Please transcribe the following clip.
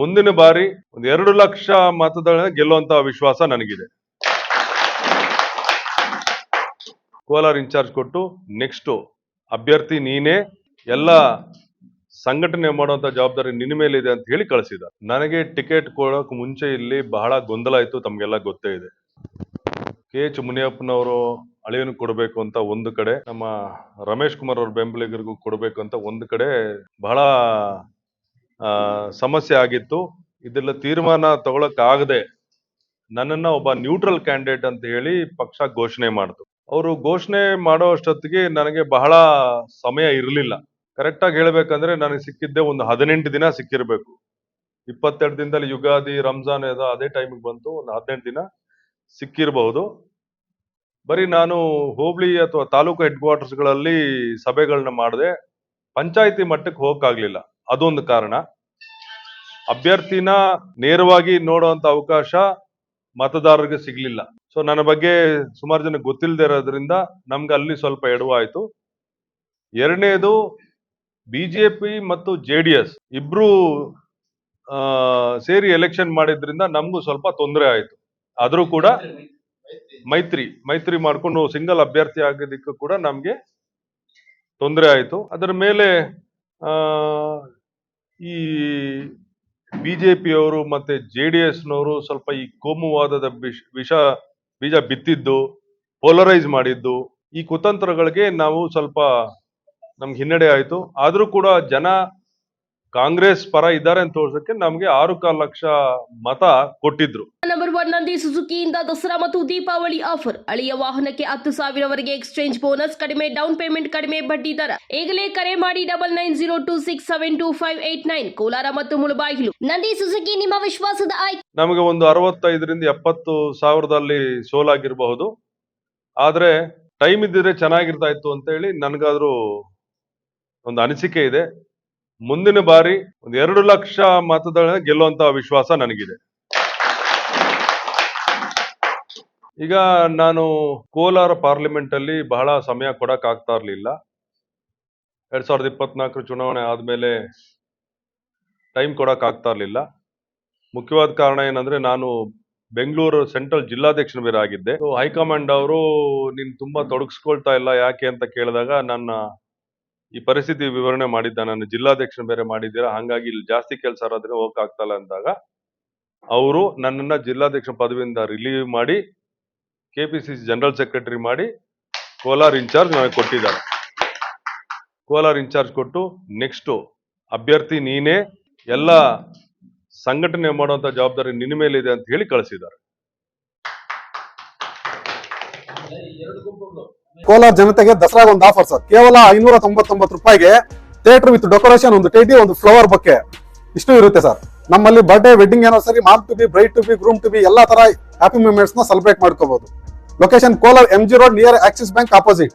ಮುಂದಿನ ಬಾರಿ ಒಂದು ಎರಡು ಲಕ್ಷ ಮತದಾನ ಗೆಲ್ಲುವಂತ ವಿಶ್ವಾಸ ನನಗಿದೆ. ಕೋಲಾರ ಇನ್ಚಾರ್ಜ್ ಕೊಟ್ಟು ನೆಕ್ಸ್ಟ್ ಅಭ್ಯರ್ಥಿ ನೀನೇ, ಎಲ್ಲ ಸಂಘಟನೆ ಮಾಡುವಂತ ಜವಾಬ್ದಾರಿ ನಿನ್ನ ಮೇಲೆ ಇದೆ ಅಂತ ಹೇಳಿ ಕಳಿಸಿದ. ನನಗೆ ಟಿಕೆಟ್ ಕೊಡೋಕ್ ಮುಂಚೆ ಇಲ್ಲಿ ಬಹಳ ಗೊಂದಲ ಇತ್ತು, ತಮ್ಗೆಲ್ಲ ಗೊತ್ತೇ ಇದೆ. ಕೆ ಎಚ್ ಮುನಿಯಪ್ಪನವರು ಅಳಿಯನ್ನು ಕೊಡಬೇಕು ಅಂತ ಒಂದು ಕಡೆ, ನಮ್ಮ ರಮೇಶ್ ಕುಮಾರ್ ಅವ್ರ ಬೆಂಬಲಿಗರಿಗೂ ಕೊಡಬೇಕು ಅಂತ ಒಂದು ಕಡೆ ಬಹಳ ಸಮಸ್ಯೆ ಆಗಿತ್ತು. ಇದೆಲ್ಲ ತೀರ್ಮಾನ ತಗೊಳಕ್ ಆಗದೆ ನನ್ನನ್ನ ಒಬ್ಬ ನ್ಯೂಟ್ರಲ್ ಕ್ಯಾಂಡಿಡೇಟ್ ಅಂತ ಹೇಳಿ ಪಕ್ಷ ಘೋಷಣೆ ಮಾಡ್ತು. ಅವರು ಘೋಷಣೆ ಮಾಡೋ ಅಷ್ಟೊತ್ತಿಗೆ ನನಗೆ ಬಹಳ ಸಮಯ ಇರಲಿಲ್ಲ. ಕರೆಕ್ಟಾಗಿ ಹೇಳ್ಬೇಕಂದ್ರೆ ನನಗೆ ಸಿಕ್ಕಿದ್ದೆ ಒಂದು ಹದಿನೆಂಟು ದಿನ ಸಿಕ್ಕಿರಬೇಕು. ಇಪ್ಪತ್ತೆರಡು ದಿನದಲ್ಲಿ ಯುಗಾದಿ, ರಂಜಾನ್ ಏನೋ ಅದೇ ಟೈಮಿಗೆ ಬಂತು, ಒಂದು ಹದಿನೆಂಟು ದಿನ ಸಿಕ್ಕಿರಬಹುದು. ಬರೀ ನಾನು ಹೋಬಳಿ ಅಥವಾ ತಾಲೂಕು ಹೆಡ್ ಕ್ವಾರ್ಟರ್ಸ್ಗಳಲ್ಲಿ ಸಭೆಗಳನ್ನ ಮಾಡಿದೆ, ಪಂಚಾಯಿತಿ ಮಟ್ಟಕ್ಕೆ ಹೋಗಕ್ಕಾಗ್ಲಿಲ್ಲ. ಅದೊಂದು ಕಾರಣ. ಅಭ್ಯರ್ಥಿನ ನೇರವಾಗಿ ನೋಡುವಂತ ಅವಕಾಶ ಮತದಾರರಿಗೆ ಸಿಗ್ಲಿಲ್ಲ. ಸೊ ನನ್ನ ಬಗ್ಗೆ ಸುಮಾರು ಜನ ಗೊತ್ತಿಲ್ಲದೆ ಇರೋದ್ರಿಂದ ನಮ್ಗೆ ಅಲ್ಲಿ ಸ್ವಲ್ಪ ಎಡವಾಯ್ತು. ಎರಡನೇದು ಬಿಜೆಪಿ ಮತ್ತು ಜೆ ಡಿ ಎಸ್ ಇಬ್ರು ಸೇರಿ ಎಲೆಕ್ಷನ್ ಮಾಡಿದ್ರಿಂದ ನಮಗೂ ಸ್ವಲ್ಪ ತೊಂದರೆ ಆಯ್ತು. ಆದ್ರೂ ಕೂಡ ಮೈತ್ರಿ ಮೈತ್ರಿ ಮಾಡ್ಕೊಂಡು ಸಿಂಗಲ್ ಅಭ್ಯರ್ಥಿ ಆಗೋದಕ್ಕೂ ಕೂಡ ನಮ್ಗೆ ತೊಂದರೆ ಆಯ್ತು. ಅದರ ಮೇಲೆ ಈ ಬಿಜೆಪಿಯವರು ಮತ್ತೆ ಜೆ ಡಿ ಎಸ್ನವರು ಸ್ವಲ್ಪ ಈ ಕೋಮುವಾದದ ವಿಷ ವಿಷ, ಬೀಜ ಬಿತ್ತಿದ್ದು, ಪೋಲರೈಸ್ ಮಾಡಿದ್ದು, ಈ ಕುತಂತ್ರಗಳಿಗೆ ನಾವು ಸ್ವಲ್ಪ ನಮ್ಗೆ ಹಿನ್ನಡೆ ಆಯಿತು. ಆದ್ರೂ ಕೂಡ ಜನ ಕಾಂಗ್ರೆಸ್ ಪರ ಇದ್ದಾರೆ ಅಂತ ತೋರ್ಸಕ್ಕೆ ನಮ್ಗೆ ಆರು ಕಾಲು ಲಕ್ಷ ಮತ ಕೊಟ್ಟಿದ್ರು. ಒನ್ ನಂದಿ ಸುಜುಕಿಯಿಂದ ದಸರಾ ಮತ್ತು ದೀಪಾವಳಿ ಆಫರ್. ಅಳಿಯ ವಾಹನಕ್ಕೆ ಹತ್ತು ಸಾವಿರವರೆಗೆ ಎಕ್ಸ್ಚೇಂಜ್ ಬೋನಸ್, ಕಡಿಮೆ ಡೌನ್ ಪೇಮೆಂಟ್, ಕಡಿಮೆ ಬಡ್ಡಿ ದರ. ಈಗಲೇ ಕರೆ ಮಾಡಿ double nine zero two six seven two five eight nine, Kolar ಮತ್ತು ಮುಳಬಾಗಿಲು. ನಂದಿ ಸುಜುಕಿ, ನಿಮ್ಮ ವಿಶ್ವಾಸದ ಆಯ್ಕೆ. ನಮಗೆ ಒಂದು ಅರವತ್ತೈದರಿಂದ ಎಪ್ಪತ್ತು ಸಾವಿರದಲ್ಲಿ ಸೋಲಾಗಿರಬಹುದು ಆದ್ರೆ ಟೈಮ್ ಇದ್ದಿದ್ರೆ ಚೆನ್ನಾಗಿರ್ತಾ ಇತ್ತು ಅಂತ ಹೇಳಿ ನನ್ಗಾದ್ರೂ ಒಂದು ಅನಿಸಿಕೆ ಇದೆ. ಮುಂದಿನ ಬಾರಿ ಒಂದು ಎರಡು ಲಕ್ಷ ಮತದಾನ ಗೆಲ್ಲುವಂತ ವಿಶ್ವಾಸ ನನಗಿದೆ. ಈಗ ನಾನು ಕೋಲಾರ ಪಾರ್ಲಿಮೆಂಟ್ ಅಲ್ಲಿ ಬಹಳ ಸಮಯ ಕೊಡಕ್ ಆಗ್ತಾ ಇರ್ಲಿಲ್ಲ. ಎರಡ್ ಸಾವಿರದ ಇಪ್ಪತ್ನಾಲ್ಕರ ಚುನಾವಣೆ ಆದ್ಮೇಲೆ ಟೈಮ್ ಕೊಡಕ್ ಆಗ್ತಾ ಇರ್ಲಿಲ್ಲ. ಮುಖ್ಯವಾದ ಕಾರಣ ಏನಂದ್ರೆ ನಾನು ಬೆಂಗಳೂರು ಸೆಂಟ್ರಲ್ ಜಿಲ್ಲಾಧ್ಯಕ್ಷನ ಬೇರೆ ಆಗಿದ್ದೆ. ಹೈಕಮಾಂಡ್ ಅವರು ನೀನ್ ತುಂಬಾ ತೊಡಗಿಸ್ಕೊಳ್ತಾ ಇಲ್ಲ ಯಾಕೆ ಅಂತ ಕೇಳಿದಾಗ ನನ್ನ ಈ ಪರಿಸ್ಥಿತಿ ವಿವರಣೆ ಮಾಡಿದ್ದ ನಾನು ಜಿಲ್ಲಾಧ್ಯಕ್ಷನ ಬೇರೆ ಮಾಡಿದ್ದೀರಾ, ಹಾಗಾಗಿ ಇಲ್ಲಿ ಜಾಸ್ತಿ ಕೆಲಸ ಇರೋದ್ರೆ ಹೋಗಕ್ ಆಗ್ತಲ್ಲ ಅಂದಾಗ, ಅವರು ನನ್ನನ್ನ ಜಿಲ್ಲಾಧ್ಯಕ್ಷ ಪದವಿಯಿಂದ ರಿಲೀವ್ ಮಾಡಿ ಕೆಪಿಸಿಸಿ ಜನರಲ್ ಸೆಕ್ರೆಟರಿ ಮಾಡಿ ಕೋಲಾರ್ ಇನ್ಚಾರ್ಜ್ ನನಗೆ ಕೊಟ್ಟಿದ್ದಾರೆ. ಕೋಲಾರ್ ಇನ್ಚಾರ್ಜ್ ಕೊಟ್ಟು ನೆಕ್ಸ್ಟ್ ಅಭ್ಯರ್ಥಿ ನೀನೇ ಎಲ್ಲ ಸಂಘಟನೆ ಮಾಡುವಂತ ಜವಾಬ್ದಾರಿ ನಿನ್ನ ಮೇಲೆ ಇದೆ ಅಂತ ಹೇಳಿ ಕಳಿಸಿದ್ದಾರೆ. ಕೋಲಾರ ಜನತೆಗೆ ದಸರಾಗ ಒಂದು ಆಫರ್ ಸರ್ ಕೇವಲ ಐನೂರ ತೊಂಬತ್ತೊಂಬತ್ತು ರೂಪಾಯಿಗೆ ಥಿಯೇಟರ್ ವಿತ್ ಡೆಕೋರೇಷನ್ ಒಂದು ಟೇಟಿ ಒಂದು ಫ್ಲವರ್ ಬಗ್ಗೆ ಇಷ್ಟು ಇರುತ್ತೆ ಸರ್ ನಮ್ಮಲ್ಲಿ ಬರ್ಡೇ ವೆಡ್ಡಿಂಗ್ ಸರಿ mom to be bride to be groom to be ಎಲ್ಲಾ ತರ ಹ್ಯಾಪಿ ಮೂಮೆಂಟ್ಸ್ನ ಸೆಲೆಬ್ರೇಟ್ ಮಾಡ್ಕೋಬಹುದು Location Kolar MG Road near Axis Bank opposite.